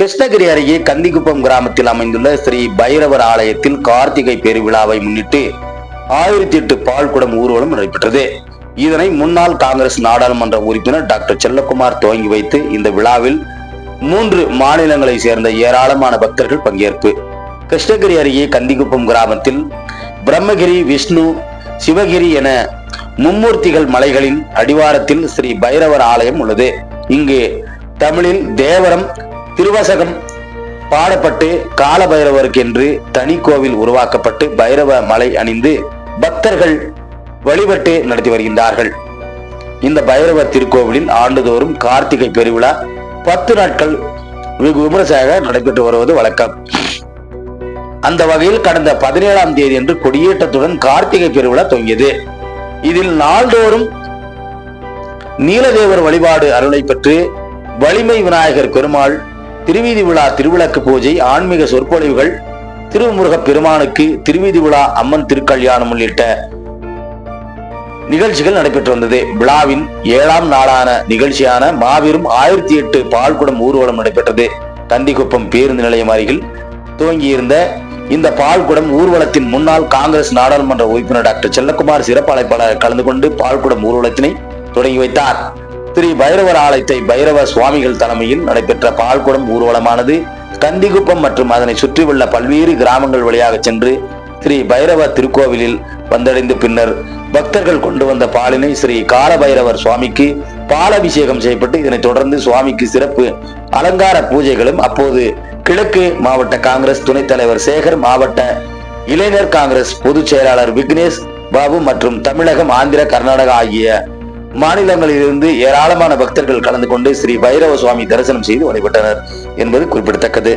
கிருஷ்ணகிரி அருகே கந்திக்குப்பம் கிராமத்தில் அமைந்துள்ள ஸ்ரீ பைரவர் ஆலயத்தில் கார்த்திகை பெருவிழாவை முன்னிட்டு ஆயிரத்தி எட்டு பால் குடம் ஊர்வலம் நடைபெற்றது. இதனை முன்னாள் காங்கிரஸ் நாடாளுமன்ற உறுப்பினர் டாக்டர் செல்லக்குமார் துவங்கி வைத்து இந்த விழாவில் மூன்று மாநிலங்களை சேர்ந்த ஏராளமான பக்தர்கள் பங்கேற்பு. கிருஷ்ணகிரி அருகே கந்திக்குப்பம் கிராமத்தில் பிரம்மகிரி விஷ்ணு சிவகிரி என மும்மூர்த்திகள் மலைகளின் அடிவாரத்தில் ஸ்ரீ பைரவர் ஆலயம் உள்ளது. இங்கு தமிழில் தேவரம் திருவசகம் பாடப்பட்டு கால பைரவருக்கென்று தனி கோவில் உருவாக்கப்பட்டு பைரவ மலை அணிந்து பக்தர்கள் வழிபட்டு நடத்தி வருகின்றார்கள். இந்த பைரவர் திருக்கோவிலில் ஆண்டுதோறும் கார்த்திகை பெருவிழா பத்து நாட்கள் வெகு விமர்சையாக நடைபெற்று வருவது வழக்கம். அந்த வகையில் கடந்த பதினேழாம் தேதி என்று கொடியேற்றத்துடன் கார்த்திகை பெருவிழா தொங்கியது இதில் நாள்தோறும் நீலதேவர் வழிபாடு அருளை பெற்று வலிமை விநாயகர் பெருமாள் திருவீதி விழா திருவிளக்கு பூஜை ஆன்மீக சொற்பொழிவுகள் திருமுருகப் பெருமானுக்கு திருவீதி விழா அம்மன் திருக்கல்யாணம் உள்ளிட்ட நிகழ்ச்சிகள் நடைபெற்று வந்தது. விழாவின் ஏழாம் நாளான நிகழ்ச்சியான மாபெரும் ஆயிரத்தி எட்டு பால்குடம் ஊர்வலம் நடைபெற்றது. தந்திக்குப்பம் பேருந்து நிலையம் அருகில் துவங்கியிருந்த இந்த பால்குடம் ஊர்வலத்தின் முன்னாள் காங்கிரஸ் நாடாளுமன்ற உறுப்பினர் டாக்டர் செல்லக்குமார் சிறப்பு அழைப்பாளர் கலந்து கொண்டு பால்குடம் ஊர்வலத்தினை தொடங்கி வைத்தார். ஸ்ரீ பைரவர் ஆலயத்தை பைரவ சுவாமிகள் தலைமையில் நடைபெற்ற பால்குடம் ஊர்வலமானது கந்திகுப்பம் மற்றும் அதனை சுற்றியுள்ள பல்வேறு கிராமங்கள் வழியாக சென்று ஸ்ரீ பைரவ திருக்கோவிலில் வந்தடைந்து பின்னர் பக்தர்கள் கொண்டு வந்த பாலினை ஸ்ரீ காலபைரவர் சுவாமிக்கு பாலபிஷேகம் செய்யப்பட்டு இதனைத் தொடர்ந்து சுவாமிக்கு சிறப்பு அலங்கார பூஜைகளும் அப்போது கிழக்கு மாவட்ட காங்கிரஸ் துணைத் தலைவர் சேகர் மாவட்ட இளைஞர் காங்கிரஸ் பொதுச் செயலாளர் விக்னேஷ் பாபு மற்றும் தமிழகம் ஆந்திர கர்நாடகா ஆகிய மாநிலங்களிலிருந்து ஏராளமான பக்தர்கள் கலந்து கொண்டு ஸ்ரீ பைரவ சுவாமி தரிசனம் செய்து வழிபட்டனர் என்பது குறிப்பிடத்தக்கது.